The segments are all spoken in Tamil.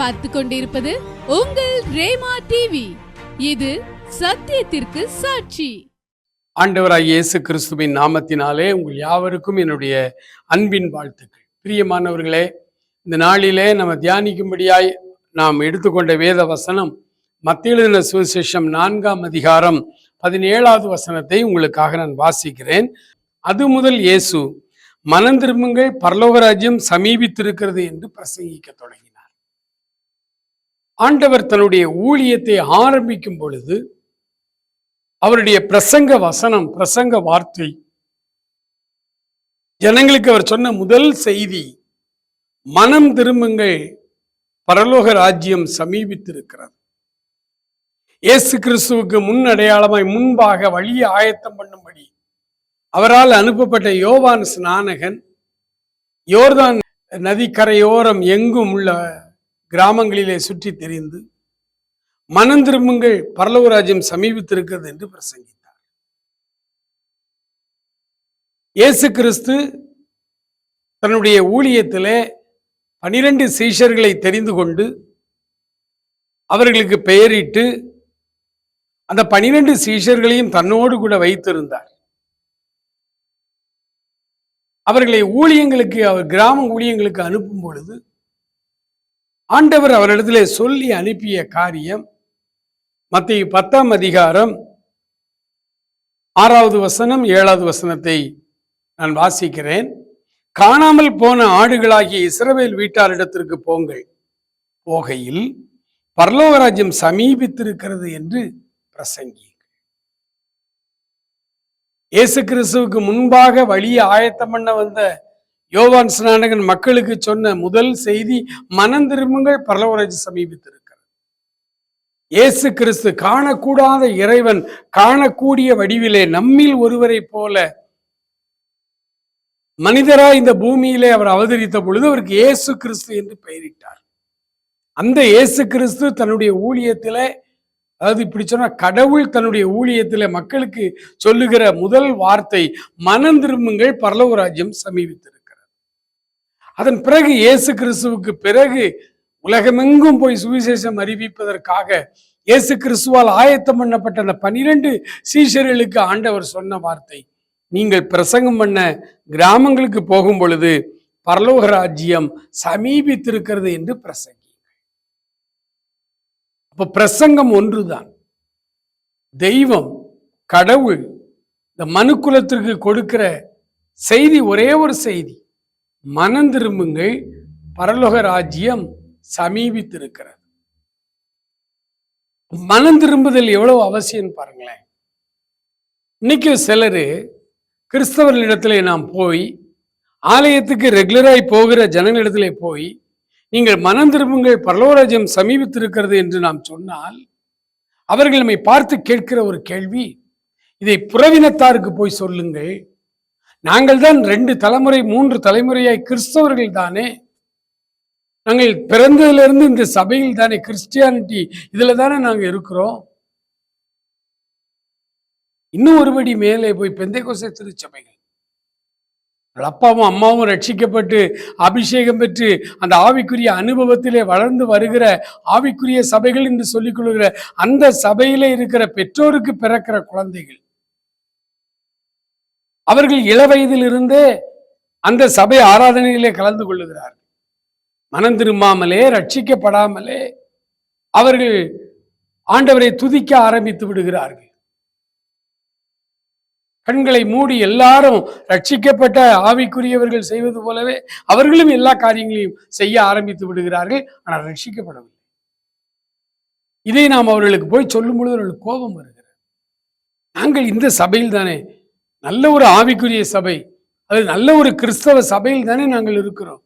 பார்த்து கொண்டிருப்பது உங்கள் ரேமா டிவி இது சத்தியத்திற்கு சாட்சி. ஆண்டவராய் இயேசு கிறிஸ்துவின் நாமத்தினாலே உங்கள் யாவருக்கும் என்னுடைய அன்பின் வாழ்த்துக்கள். பிரியமானவர்களே இந்த நாளிலே நம்ம தியானிக்கும்படியாய் நாம் எடுத்துக்கொண்ட வேத வசனம் மத்திய சுவிசேஷம் நான்காம் அதிகாரம் பதினேழாவது வசனத்தை உங்களுக்காக நான் வாசிக்கிறேன். அது முதல் இயேசு மனம் திரும்புங்கள் பரலோகராஜ்யம் சமீபித்திருக்கிறது என்று பிரசங்கிக்க தொடங்கி ஆண்டவர் தன்னுடைய ஊழியத்தை ஆரம்பிக்கும் பொழுது அவருடைய பிரசங்க வசனம் பிரசங்க வார்த்தை. ஜனங்களுக்கு அவர் சொன்ன முதல் செய்தி மனம் திரும்புங்கள் பரலோக ராஜ்யம் சமீபித்திருக்கிறது. இயேசு கிறிஸ்துவுக்கு முன் அடையாளமாய் முன்பாக வழியை ஆயத்தம் பண்ணும்படி அவரால் அனுப்பப்பட்ட யோவான் ஸ்நானகன் யோர்தான் நதிக்கரையோரம் எங்கும் உள்ள கிராமங்களிலே சுற்றி தெரிந்து மனம் திரும்புங்கள் பரலவராஜ்யம் சமீபித்திருக்கிறது என்று பிரசங்கித்தார். இயேசு கிறிஸ்து தன்னுடைய ஊழியத்திலே பனிரெண்டு சீஷர்களை தெரிந்து கொண்டு அவர்களுக்கு பெயரிட்டு அந்த பனிரெண்டு சீஷர்களையும் தன்னோடு கூட வைத்திருந்தார். அவர்களை ஊழியங்களுக்கு அவர் கிராம ஊழியங்களுக்கு அனுப்பும் பொழுது ஆண்டவர் அவரிடத்திலே சொல்லி அனுப்பிய காரியம் மத்திய பத்தாம் அதிகாரம் ஆறாவது வசனம் ஏழாவது வசனத்தை நான் வாசிக்கிறேன். காணாமல் போன ஆடுகளாகிய இஸ்ரவேல் வீட்டாரிடத்திற்கு போங்கள். போகையில் பரலோகராஜ்யம் சமீபித்திருக்கிறது என்று பிரசங்கி இயேசு கிறிஸ்துவுக்கு முன்பாக வழியை ஆயத்தம் பண்ண வந்த யோவான் ஸ்நானகன் மக்களுக்கு சொன்ன முதல் செய்தி மனம் திரும்புங்கள் பரலோகராஜ்யம் சமீபித்திருக்கிறது. இயேசு கிறிஸ்து காணக்கூடாத இறைவன் காணக்கூடிய வடிவிலே நம்மில் ஒருவரை போல மனிதராய் இந்த பூமியிலே அவர் அவதரித்த பொழுது அவருக்கு இயேசு கிறிஸ்து என்று பெயரிட்டார். அந்த இயேசு கிறிஸ்து தன்னுடைய ஊழியத்தில் அதாவது இப்படி சொன்னா கடவுள் தன்னுடைய ஊழியத்தில் மக்களுக்கு சொல்லுகிற முதல் வார்த்தை மனம் திரும்புங்கள் பரலவராஜ்யம் சமீபித்திருக்கிறார் அதன் பிறகு இயேசு கிறிஸ்துவுக்கு பிறகு உலகமெங்கும் போய் சுவிசேஷம் அறிவிப்பதற்காக இயேசு கிறிஸ்துவால் ஆயத்தம் பண்ணப்பட்ட அந்த பனிரெண்டு சீஷர்களுக்கு ஆண்டவர் சொன்ன வார்த்தை. நீங்கள் பிரசங்கம் பண்ண கிராமங்களுக்கு போகும் பொழுது பரலோக ராஜ்யம் சமீபித்திருக்கிறது என்று பிரசங்கி அப்போ பிரசங்கம் ஒன்றுதான். தெய்வம் கடவுள் இந்த மனுக்குலத்திற்கு கொடுக்கிற செய்தி ஒரே ஒரு செய்தி. மனம் திரும்புங்கள் பரலோக ராஜ்யம் சமீபித்திருக்கிறது. மனம் திரும்புதல் எவ்வளவு அவசியம் பாருங்களேன். இன்னைக்கு சிலர் கிறிஸ்தவர்களிடத்துல நாம் போய் ஆலயத்துக்கு ரெகுலராய் போகிற ஜனங்களிடத்துல போய் நீங்கள் மனம் திரும்புங்கள் பரலோராஜ்யம் சமீபித்திருக்கிறது என்று நாம் சொன்னால் அவர்கள் நம்மை பார்த்து கேட்கிற ஒரு கேள்வி இதை புறவினத்தாருக்கு போய் சொல்லுங்கள். நாங்கள் தான் ரெண்டு தலைமுறை மூன்று தலைமுறையாய் கிறிஸ்தவர்கள் தானே. நாங்கள் பிறந்ததிலிருந்து இந்த சபையில் தானே கிறிஸ்டியானிட்டி இதுல தானே நாங்கள் இருக்கிறோம். இன்னும் ஒருபடி மேலே போய் பெந்தைகோசை திருச்சபைகள். அப்பாவும் அம்மாவும் ரட்சிக்கப்பட்டு அபிஷேகம் பெற்று அந்த ஆவிக்குரிய அனுபவத்திலே வளர்ந்து வருகிற ஆவிக்குரிய சபைகள் என்று சொல்லிக் கொள்கிற அந்த சபையிலே இருக்கிற பெற்றோருக்கு பிறக்கிற குழந்தைகள். அவர்கள் இளவயதிலிருந்தே அந்த சபை ஆராதனையிலே கலந்து கொள்ளுகிறார்கள். மனம் திரும்பாமலே ரட்சிக்கப்படாமலே அவர்கள் ஆண்டவரை துதிக்க ஆரம்பித்து விடுகிறார்கள். கண்களை மூடி எல்லாரும் ரட்சிக்கப்பட்ட ஆவிக்குரியவர்கள் செய்வது போலவே அவர்களும் எல்லா காரியங்களையும் செய்ய ஆரம்பித்து விடுகிறார்கள் ஆனால் ரட்சிக்கப்படவில்லை. இதை நாம் அவர்களுக்கு போய் சொல்லும் பொழுது அவர்களுக்கு கோபம் வருகிறது. நாங்கள் இந்த சபையில் தானே நல்ல ஒரு ஆவிக்குரிய சபை அது நல்ல ஒரு கிறிஸ்தவ சபையில் தானே நாங்கள் இருக்கிறோம்.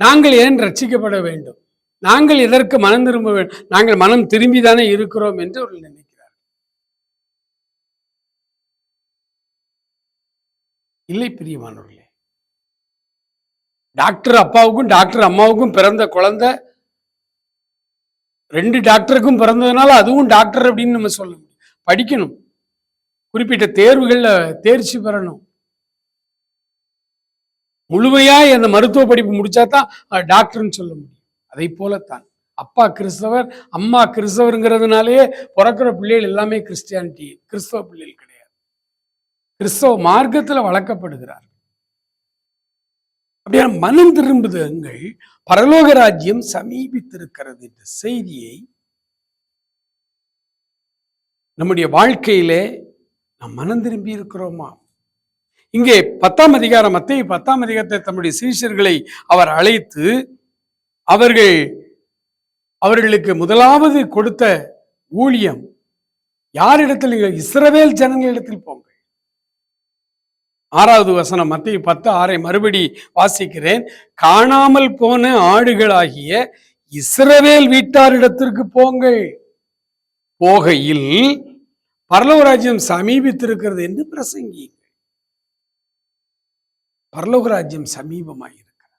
நாங்கள் ஏன் ரட்சிக்கப்பட வேண்டும்? நாங்கள் எதற்கு மனம் திரும்ப வேண்டும் நாங்கள் மனம் திரும்பி தானே இருக்கிறோம் என்று அவர்கள் நினைக்கிறார் இல்லை பிரியமானவர்களே. டாக்டர் அப்பாவுக்கும் டாக்டர் அம்மாவுக்கும் பிறந்த குழந்தை ரெண்டு டாக்டருக்கும் பிறந்ததுனால அதுவும் டாக்டர் அப்படின்னு நம்ம சொல்ல முடியும். படிக்கணும். குறிப்பிட்ட தேர்வுகளில் தேர்ச்சி பெறணும். முழுமையா அந்த மருத்துவ படிப்பு முடிச்சா தான் டாக்டர்னு சொல்ல முடியும். அதை போலத்தான். அப்பா கிறிஸ்தவர் அம்மா கிறிஸ்தவருங்கிறதுனாலேயே பிறக்கிற பிள்ளைகள் எல்லாமே கிறிஸ்டியானிட்டி கிறிஸ்தவ பிள்ளைகள் கிடையாது. கிறிஸ்தவ மார்க்கத்துல வளர்க்கப்படுகிறார் அப்படியே மனம் திரும்புதுங்கள் பரலோக ராஜ்யம் சமீபித்திருக்கிறது என்ற செய்தியை நம்முடைய வாழ்க்கையிலே நாம் மனம் திரும்பி இருக்கிறோமா? இங்கே பத்தாம் அதிகாரம் மத்திய பத்தாம் அதிகாரத்தை தம்முடைய சீஷர்களை அவர் அழைத்து அவர்கள் அவர்களுக்கு முதலாவது கொடுத்த ஊழியம் யாரிடத்தில் நீங்கள் இஸ்ரவேல் ஜனங்களிடத்தில் போங்கள். ஆறாவது வசனம் மத்திய பத்து ஆறை மறுபடி வாசிக்கிறேன். காணாமல் போன ஆடுகளாகிய இஸ்ரவேல் வீட்டாரிடத்திற்கு போங்கள். போகையில் பரலோகராஜ்யம் சமீபித்திருக்கிறது என்று பிரசங்கி பரலோகராஜ்யம் சமீபமாயிருக்கிறது.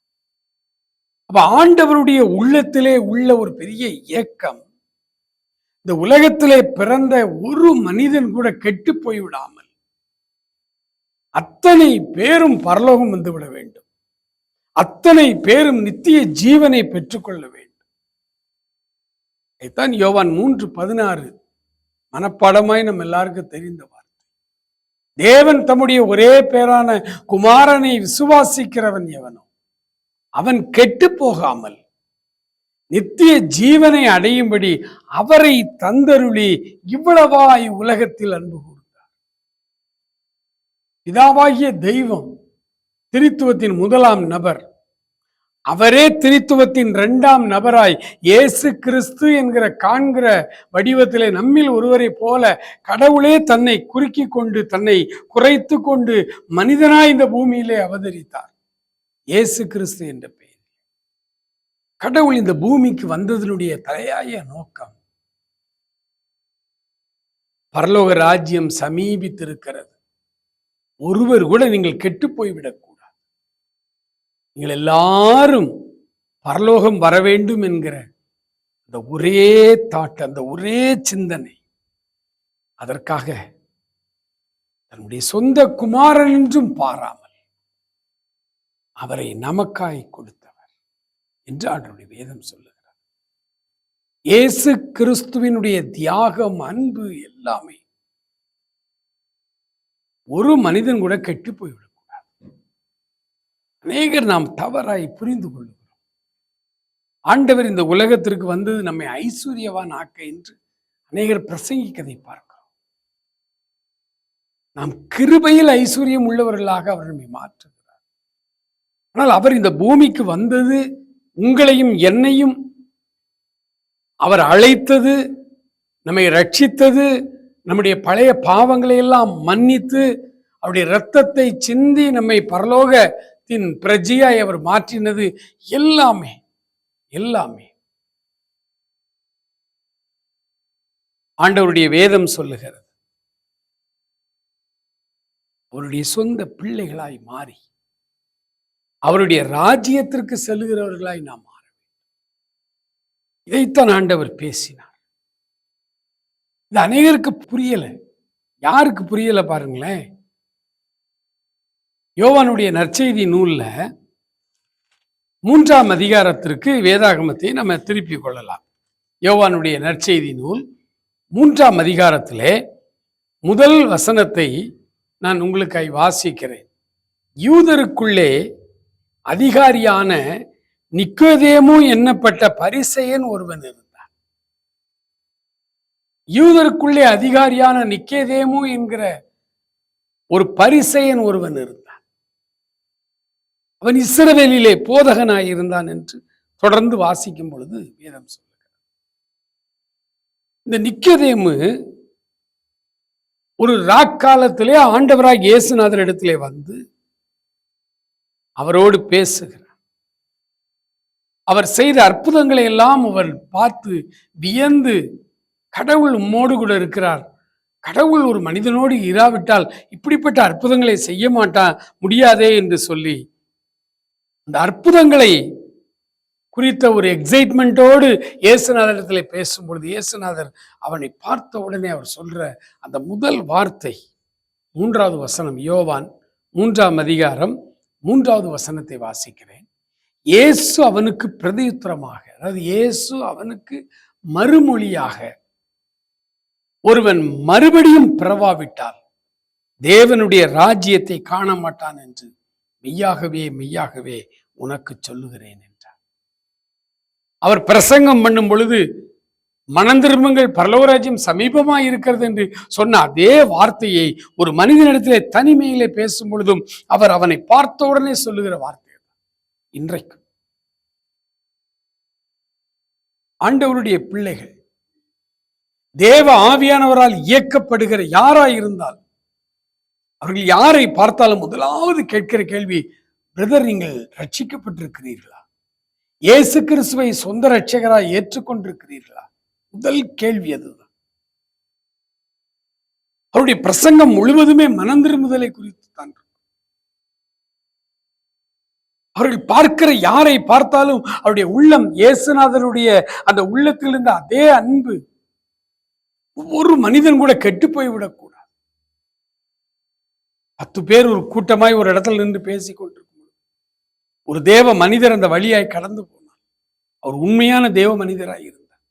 அப்ப ஆண்டவருடைய உள்ளத்திலே உள்ள ஒரு பெரிய இயக்கம் இந்த உலகத்திலே பிறந்த ஒரு மனிதன் கூட கெட்டு போய்விடாமல் அத்தனை பேரும் பரலோகம் வந்துவிட வேண்டும். அத்தனை பேரும் நித்திய ஜீவனை பெற்றுக்கொள்ள வேண்டும். இதைத்தான் யோவான் மூன்று பதினாறு மனப்பாடமாய் நம்ம எல்லாருக்கும் தெரிந்த வார்த்தை. தேவன் தம்முடைய ஒரே பேரான குமாரனை விசுவாசிக்கிறவன் எவனோ அவன் கெட்டு போகாமல் நித்திய ஜீவனை அடையும்படி அவரை தந்தருளி இவ்வளவாய் உலகத்தில் அன்பு கூர்ந்தார். பிதாவாகிய தெய்வம் திருத்துவத்தின் முதலாம் நபர் அவரே திரித்துவத்தின் இரண்டாம் நபராய் இயேசு கிறிஸ்து என்கிற காண்கிற வடிவத்திலே நம்மில் ஒருவரை போல கடவுளே தன்னை குறுக்கி கொண்டு தன்னை குறைத்து கொண்டு மனிதனாய் இந்த பூமியிலே அவதரித்தார். இயேசு கிறிஸ்து என்ற பெயர் கடவுள் இந்த பூமிக்கு வந்ததனுடைய தலையாய நோக்கம் பரலோக ராஜ்யம் சமீபித்திருக்கிறது. ஒருவர் கூட நீங்கள் கெட்டு போய்விடக்கூடாது நீங்கள் எல்லாரும் பரலோகம் வர வேண்டும் என்கிற அந்த ஒரே தாட் அந்த ஒரே சிந்தனை. அதற்காக தன்னுடைய சொந்த குமாரன் என்றும் பாராமல் அவரை நமக்காய் கொடுத்தவர் என்று அவருடைய வேதம் சொல்லுகிறார் இயேசு கிறிஸ்துவினுடைய தியாகம் அன்பு எல்லாமே ஒரு மனிதன் கூட கெட்டு போய்விடும். அநேகர் நாம் தவறாய் புரிந்து கொள்ளுகிறோம். ஆண்டவர் இந்த உலகத்திற்கு வந்தது நம்மை ஐஸ்வர்யவான் ஆக்க என்று அநேகர் பிரசங்கிக்கதை பார்க்கிறோம். நாம் கிருபையில் ஐஸ்வர்யம் உள்ளவர்களாக அவர் நம்மை மாற்றுகிறார். ஆனால் அவர் இந்த பூமிக்கு வந்தது உங்களையும் என்னையும் அவர் அழைத்தது நம்மை ரட்சித்தது நம்முடைய பழைய பாவங்களை எல்லாம் மன்னித்து அவருடைய இரத்தத்தை சிந்தி நம்மை பரலோக பரலோகத்தின் பிரஜையாய் அவர் மாற்றினது எல்லாமே எல்லாமே. ஆண்டவருடைய வேதம் சொல்லுகிறது. அவருடைய சொந்த பிள்ளைகளாய் மாறி அவருடைய ராஜ்யத்திற்கு செல்கிறவர்களாய் நாம் மாற இதைத்தான் ஆண்டவர் பேசினார். இது அநேகருக்கு புரியல. யாருக்கு புரியல பாருங்களேன்? யோவானுடைய நற்செய்தி நூல்ல மூன்றாம் அதிகாரத்திற்கு வேதாகமத்தை நம்ம திருப்பிக் கொள்ளலாம். யோவானுடைய நற்செய்தி நூல் மூன்றாம் அதிகாரத்திலே முதல் வசனத்தை நான் உங்களுக்காய் வாசிக்கிறேன். யூதருக்குள்ளே அதிகாரியான நிக்கோதேமு என்னப்பட்ட பரிசெயன் ஒருவன் இருந்தான். யூதருக்குள்ளே அதிகாரியான நிக்கேதேமு என்கிற ஒரு பரிசெயன் ஒருவன் இருந்தான். அவன் இஸ்ரவேலிலே போதகனாய் இருந்தான் என்று தொடர்ந்து வாசிக்கும் பொழுது வேதம் சொல்லுகிறார் இந்த நிக்கதேமு ஒரு ராக்காலத்திலே ஆண்டவராக இயேசுநாதர் இடத்திலே வந்து அவரோடு பேசுகிறார். அவர் செய்த அற்புதங்களை எல்லாம் அவர் பார்த்து வியந்து கடவுள் உம்மோடு கூட இருக்கிறார். கடவுள் ஒரு மனிதனோடு இராவிட்டால் இப்படிப்பட்ட அற்புதங்களை செய்ய மாட்டான் முடியாதே என்று சொல்லி அந்த அற்புதங்களை குறித்த ஒரு எக்ஸைட்மெண்ட்டோடு இயேசுநாதரிடத்தில் பேசும்பொழுது இயேசுநாதர் அவனை பார்த்த உடனே அவர் சொல்ற அந்த முதல் வார்த்தை மூன்றாவது வசனம் யோவான் மூன்றாம் அதிகாரம் மூன்றாவது வசனத்தை வாசிக்கிறேன். இயேசு அவனுக்கு பிரதியுத்தரமாக அதாவது இயேசு அவனுக்கு மறுமொழியாக ஒருவன் மறுபடியும் பிறவாவிட்டால் தேவனுடைய ராஜ்யத்தை காண மாட்டான் என்று மெய்யாகவே மெய்யாகவே உனக்கு சொல்லுகிறேன் என்றார். அவர் பிரசங்கம் பண்ணும் பொழுது மனந்திரும்புங்கள் பரலோராஜ்யம் சமீபமாக இருக்கிறது என்று சொன்ன அதே வார்த்தையை ஒரு மனிதனிடத்திலே தனிமையிலே பேசும் பொழுதும் அவர் அவனை பார்த்த உடனே சொல்லுகிற வார்த்தை இன்றைக்கு ஆண்டவருடைய பிள்ளைகள் தேவ ஆவியானவரால் இயக்கப்படுகிற யாராய் இருந்தால் அவர்கள் யாரை பார்த்தாலும் முதலாவது கேட்கிற கேள்வி பிரதர் நீங்கள் ரட்சிக்கப்பட்டிருக்கிறீர்களா? இயேசு கிறிஸ்துவை சொந்த ரட்சகராக ஏற்றுக்கொண்டிருக்கிறீர்களா? முதல் கேள்வி அதுதான். அவருடைய பிரசங்கம் முழுவதுமே மனம் திரும்புதலை குறித்து தான் அவர்கள் பார்க்கிற யாரை பார்த்தாலும் அவருடைய உள்ளம் இயேசுநாதருடைய அந்த உள்ளத்திலிருந்து அதே அன்பு ஒவ்வொரு மனிதன் கூட கெட்டு போய் விடக்கூடாது பத்து பேர் ஒரு கூட்டமாய் ஒரு இடத்துல நின்று பேசி கொண்டிருக்கும் ஒரு தேவ மனிதர் அந்த வழியாய் கடந்து போனார். அவர் உண்மையான தேவ மனிதராக இருந்தார்.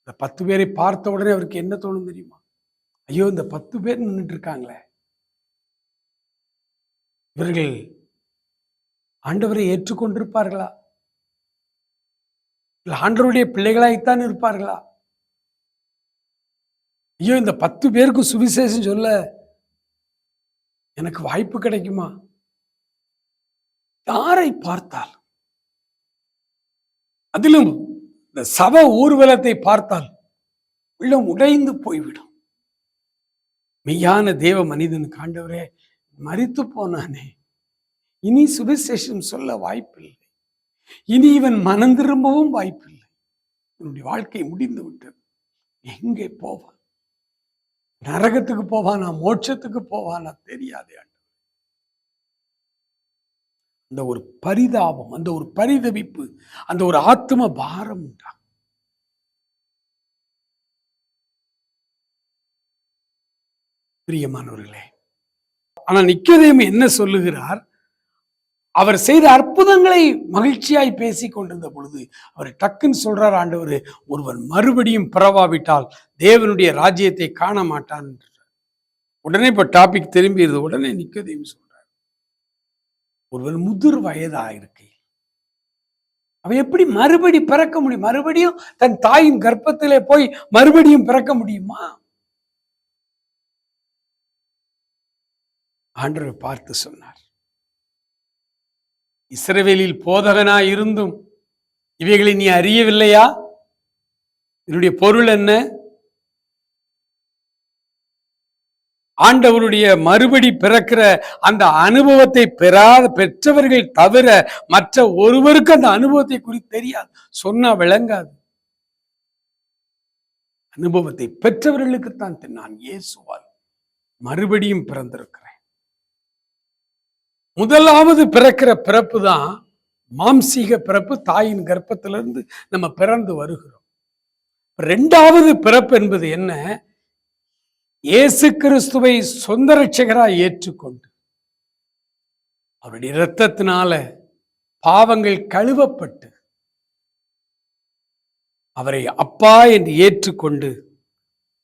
இந்த பத்து பேரை பார்த்த உடனே அவருக்கு என்ன தோணும் தெரியுமா? ஐயோ இந்த பத்து பேர் நின்றுட்டு இருக்காங்களே. இவர்கள் ஆண்டவரை ஏற்றுக்கொண்டிருப்பார்களா? இல்லை ஆண்டவருடைய பிள்ளைகளாய்த்தான் இருப்பார்களா? ஐயோ இந்த பத்து பேருக்கு சுவிசேஷம் சொல்ல எனக்கு வாய்ப்பு கிடைக்குமா? யாரை பார்த்தால். அதிலும் இந்த சவ ஊர்வலத்தை பார்த்தால் உள்ளம் உடைந்து போய்விடும். மெய்யான தேவ மனிதன் காண்டவரே மறித்து போனானே. இனி சுவிசேஷம் சொல்ல வாய்ப்பில்லை. இனி இவன் மனம் திரும்பவும் வாய்ப்பில்லை. என்னுடைய வாழ்க்கை முடிந்து விட்டது எங்கே போவான்? நரகத்துக்கு போவானா மோட்சத்துக்கு போவானா தெரியாதே அந்த ஒரு பரிதாபம் அந்த ஒரு பரிதவிப்பு அந்த ஒரு ஆத்ம பாரம் உண்டா? பிரியமானவர்களே ஆனா நிக்கதேம் என்ன சொல்லுகிறார்? அவர் செய்த அற்புதங்களை மகிழ்ச்சியாய் பேசி கொண்டிருந்த பொழுது அவர் டக்குன்னு சொல்றார் ஆண்டவர் ஒருவன் மறுபடியும் பிறவாவிட்டால் தேவனுடைய ராஜ்யத்தை காண மாட்டான் என்றார். உடனே இப்ப டாபிக் திரும்பிடுது உடனே நிக்கதேம் சொல்றார். ஒருவன் முதிர் வயதா இருக்கை அவன் எப்படி மறுபடி பிறக்க முடியும்? மறுபடியும் தன் தாயின் கர்ப்பத்திலே போய் மறுபடியும் பிறக்க முடியுமா? ஆண்டவர் பார்த்து சொன்னார். இஸ்ரவேலில் போதகனாய் இருந்தும் இவைகளை நீ அறியவில்லையா? இதனுடைய பொருள் என்ன? ஆண்டவருடைய மறுபடி பிறக்கிற அந்த அனுபவத்தை பெறாத பெற்றவர்கள் தவிர மற்ற ஒருவருக்கு அந்த அனுபவத்தை குறித்து தெரியாது. சொன்னா விளங்காது. அனுபவத்தை பெற்றவர்களுக்குத்தான் நான் இயேசுவால் மறுபடியும் பிறந்திருக்கிறேன். முதலாவது பிறக்கிற பிறப்பு தான் மாம்சீக பிறப்பு. தாயின் கர்ப்பத்திலிருந்து நம்ம பிறந்து வருகிறோம். ரெண்டாவது பிறப்பு என்பது என்ன? இயேசு கிறிஸ்துவை சொந்த ரட்சகராய் ஏற்றுக்கொண்டு அவருடைய இரத்தத்தினால பாவங்கள் கழுவப்பட்டு அவரை அப்பா என்று ஏற்றுக்கொண்டு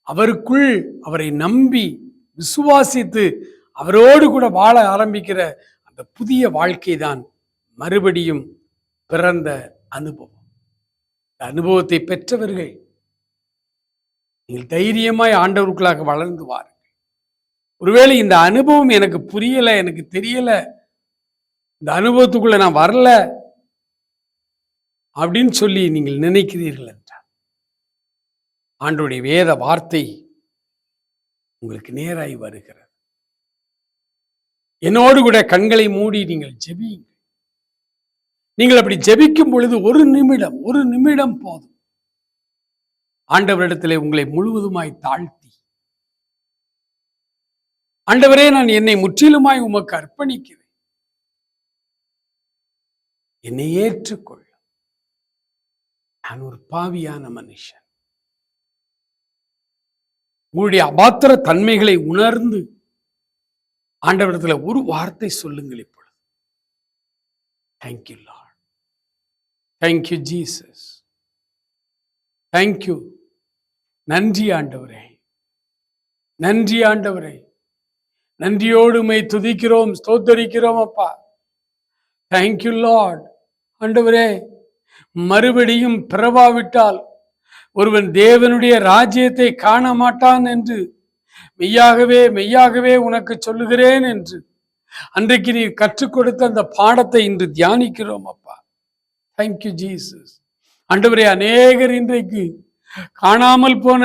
அவருக்குள் அவரை நம்பி விசுவாசித்து அவரோடு கூட வாழ ஆரம்பிக்கிற அந்த புதிய வாழ்க்கை தான் மறுபடியும் பிறந்த அனுபவம். இந்த அனுபவத்தை பெற்றவர்கள் நீங்கள் தைரியமாய் ஆண்டவருக்குள்ளாக வளர்ந்து வாருங்கள். ஒருவேளை இந்த அனுபவம் எனக்கு புரியல எனக்கு தெரியல இந்த அனுபவத்துக்குள்ள நான் வரல அப்படின்னு சொல்லி நீங்கள் நினைக்கிறீர்கள் என்றார் ஆண்டோடைய வேத வார்த்தை உங்களுக்கு நேராய் வருகிறது. என்னோடு கூட கண்களை மூடி நீங்கள் ஜெபியுங்கள். நீங்கள் அப்படி ஜெபிக்கும் பொழுது ஒரு நிமிடம் ஒரு நிமிடம் போதும். ஆண்டவரிடத்திலே உங்களை முழுவதுமாய் தாழ்த்தி. ஆண்டவரே நான் என்னை முற்றிலுமாய் உமக்கு அர்ப்பணிக்கிறேன். என்னை ஏற்றுக்கொள். நான் ஒரு பாவியான மனுஷன். உங்களுடைய அபாத்திர தன்மைகளை உணர்ந்து ஆண்டவரத்துல ஒரு வார்த்தை சொல்லுங்கள் இப்பொழுது. Thank you lord thank you Jesus thank you நன்றி ஆண்டவரே. நன்றி ஆண்டவரே. நன்றியோடு துதிக்கிறோம் ஸ்தோத்தரிக்கிறோம் அப்பா. தேங்க்யூ லார்ட் ஆண்டவரே மறுபடியும் பிறவாவிட்டால் ஒருவன் தேவனுடைய ராஜ்யத்தை காண மாட்டான் என்று மெய்யாகவே மெய்யாகவே உனக்கு சொல்லுகிறேன் என்று. அன்றைக்கு நீ கற்றுக் கொடுத்த அந்த பாடத்தை இன்று தியானிக்கிறோம் அப்பா. தேங்க்யூ ஜீசஸ் ஆண்டவரே அநேகர் இன்றைக்கு காணாமல் போன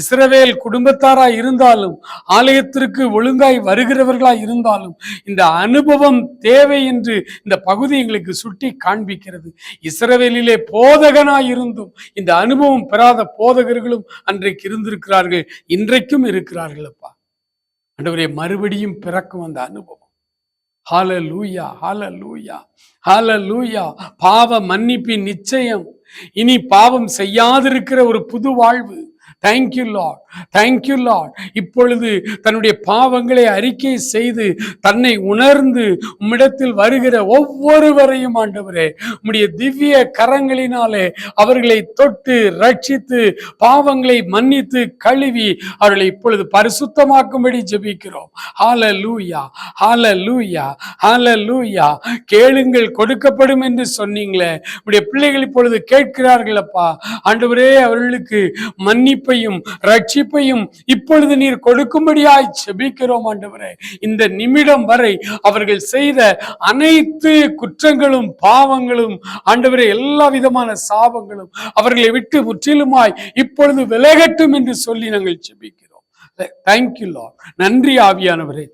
இஸ்ரவேல் குடும்பத்தாராய் இருந்தாலும் ஆலயத்திற்கு ஒழுங்காய் வருகிறவர்களாய் இருந்தாலும் இந்த அனுபவம் தேவை என்று இந்த பகுதி எங்களுக்கு சுட்டி காண்பிக்கிறது. இஸ்ரவேலிலே போதகனாய் இருந்தும் இந்த அனுபவம் பெறாத போதகர்களும் அன்றைக்கு இருந்திருக்கிறார்கள் இன்றைக்கும் இருக்கிறார்கள் அப்பா. ஆண்டவரே மறுபடியும் பிறக்கும் அந்த அனுபவம். ஹால லூயா ஹால லூயா ஹால லூயா பாவ மன்னிப்பின் நிச்சயம். இனி பாவம் செய்யாதிருக்கிற ஒரு புது வாழ்வு. தேங்க்யூ லார்ட் தேங்க்யூ லார்ட் இப்பொழுது தன்னுடைய பாவங்களை அறிக்கை செய்து தன்னை உணர்ந்து உம்மிடத்தில் வருகிற ஒவ்வொருவரையும் ஆண்டவரே உம்முடைய திவ்ய கரங்களினாலே அவர்களை தொட்டு ரட்சித்து பாவங்களை மன்னித்து கழுவி அவர்களை இப்பொழுது பரிசுத்தமாக்கும்படி ஜெபிக்கிறோம். ஹால லூயா ஹால லூயா ஹால லூயா கேளுங்கள் கொடுக்கப்படும் என்று சொன்னீங்களே. உடைய பிள்ளைகள் இப்பொழுது கேட்கிறார்கள் அப்பா ஆண்டவரே அவர்களுக்கு மன்னிப்பு மீட்பையும் ரட்சிப்பையும் இப்பொழுது நீர் கொடுக்கும்படியாய் செபிக்கிறோம் ஆண்டவரே. இந்த நிமிடம் வரை அவர்கள் செய்த அனைத்து குற்றங்களும் பாவங்களும் ஆண்டவரே எல்லா விதமான சாபங்களும் அவர்களை விட்டு முற்றிலுமாய் இப்பொழுது விலகட்டும் என்று சொல்லி நாங்கள் செபிக்கிறோம். தேங்க்யூ லார்ட் நன்றி ஆவியானவரே.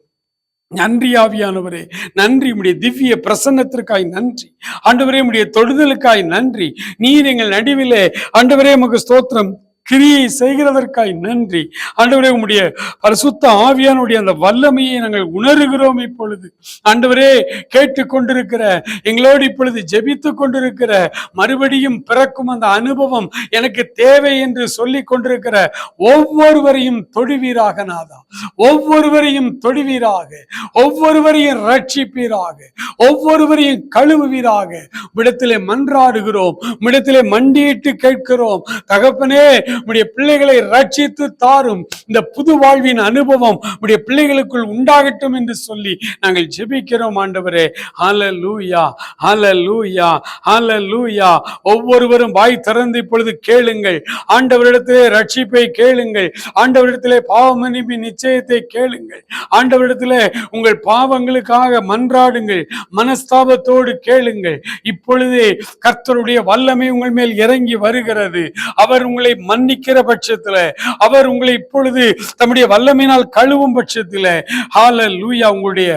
நன்றி ஆவியானவரே. நன்றி உடைய திவ்ய பிரசன்னத்திற்காய் நன்றி. ஆண்டவரே உடைய தொடுதலுக்காய் நன்றி. நீர் எங்கள் நடுவிலே. ஆண்டவரே உமக்கு ஸ்தோத்திரம். கிரியை செய்கிறதற்காய் நன்றி. ஆண்டவரே உம்முடைய பரிசுத்த ஆவியானுடைய அந்த வல்லமையை நாங்கள் உணர்கிறோம் இப்பொழுது. ஆண்டவரே கேட்டுக்கொண்டிருக்கிற எங்களோடு இப்பொழுது ஜெபித்து கொண்டிருக்கிற மறுபடியும் பிறக்கும் அந்த அனுபவம் எனக்கு தேவை என்று சொல்லி கொண்டிருக்கிற ஒவ்வொருவரையும் தொடுவீராக நாதா. ஒவ்வொருவரையும் தொடுவீராக. ஒவ்வொருவரையும் ரட்சிப்பீராக. ஒவ்வொருவரையும் கழுவுவீராக. விடத்திலே மன்றாடுகிறோம். விடத்திலே மண்டியிட்டு கேட்கிறோம். தகப்பனே உடைய பிள்ளைகளை ரட்சித்து தாரும். இந்த புது வாழ்வின் அனுபவம் உடைய பிள்ளைகளுக்குள் உண்டாகட்டும் என்று சொல்லி நாங்கள் ஜெபிக்கிறோம் ஆண்டவரே. ஹல லூயா ஹல லூயா ஹல லூயா ஒவ்வொருவரும் வாய் திறந்து இப்பொழுது கேளுங்கள். ஆண்டவரிடத்திலே ரட்சிப்பை கேளுங்கள். ஆண்டவரிடத்திலே பாவ நிச்சயத்தை கேளுங்கள். ஆண்டவரிடத்திலே உங்கள் பாவங்களுக்காக மன்றாடுங்கள். மனஸ்தாபத்தோடு கேளுங்கள். இப்பொழுதே கர்த்தருடைய வல்லமை உங்கள் மேல் இறங்கி வருகிறது. அவர் உங்களை மன்னிக்கிற பட்சத்துல அவர் உங்களை இப்பொழுது தம்முடைய வல்லமையினால் கழுவும் பட்சத்துல ஹால லூயா உங்களுடைய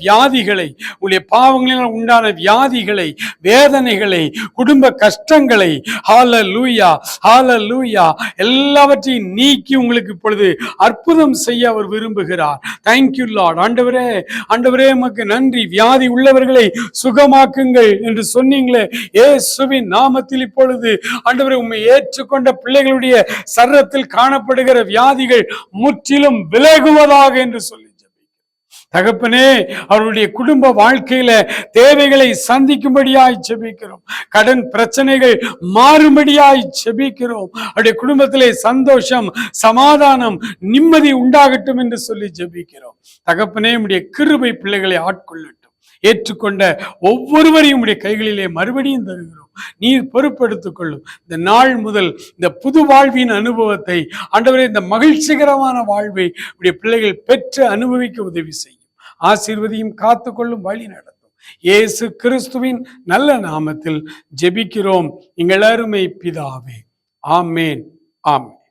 வியாதிகளை உங்களுடைய பாவங்களினால் உண்டான வியாதிகளை வேதனைகளை குடும்ப கஷ்டங்களை ஹால லூயா ஹால லூயா எல்லாவற்றையும் நீக்கி உங்களுக்கு இப்பொழுது அற்புதம் செய்ய அவர் விரும்புகிறார். தேங்க்யூ லார்ட் ஆண்டவரே ஆண்டவரே உமக்கு நன்றி. வியாதி உள்ளவர்களை சுகமாக்குங்கள் என்று சொன்னீங்களே இயேசுவின் நாமத்தில் இப்பொழுது ஆண்டவரை உண்மை ஏற்றுக்கொண்ட பிள்ளைகளுடைய சரீரத்தில் காணப்படுகிற வியாதிகள் முற்றிலும் விலகுவதாக என்று சொல்லி தகப்பனே அவருடைய குடும்ப வாழ்க்கையில தேவைகளை சந்திக்கும்படியாய் செபிக்கிறோம் கடன் பிரச்சனைகள் மாறும்படியாய் செபிக்கிறோம் அவருடைய குடும்பத்திலே சந்தோஷம் சமாதானம் நிம்மதி உண்டாகட்டும் என்று சொல்லி ஜெபிக்கிறோம். தகப்பனே உடைய கிருபை பிள்ளைகளை ஆட்கொள்ளட்டும். ஏற்றுக்கொண்ட ஒவ்வொருவரையும் உடைய கைகளிலே மறுபடியும் தருகிறோம். நீர் பொறுப்பெடுத்துக் கொள்ளும் இந்த நாள் முதல் இந்த புது வாழ்வின் அனுபவத்தை ஆண்டவரே இந்த மகிழ்ச்சிகரமான வாழ்வை உடைய பிள்ளைகள் பெற்று அனுபவிக்க உதவி செய்யும். ஆசீர்வதியும் காத்துக்கொள்ளும் வழி நடத்தும். இயேசு கிறிஸ்துவின் நல்ல நாமத்தில் ஜெபிக்கிறோம். எங்கள் அருமை பிதாவே. ஆமேன். ஆமேன்.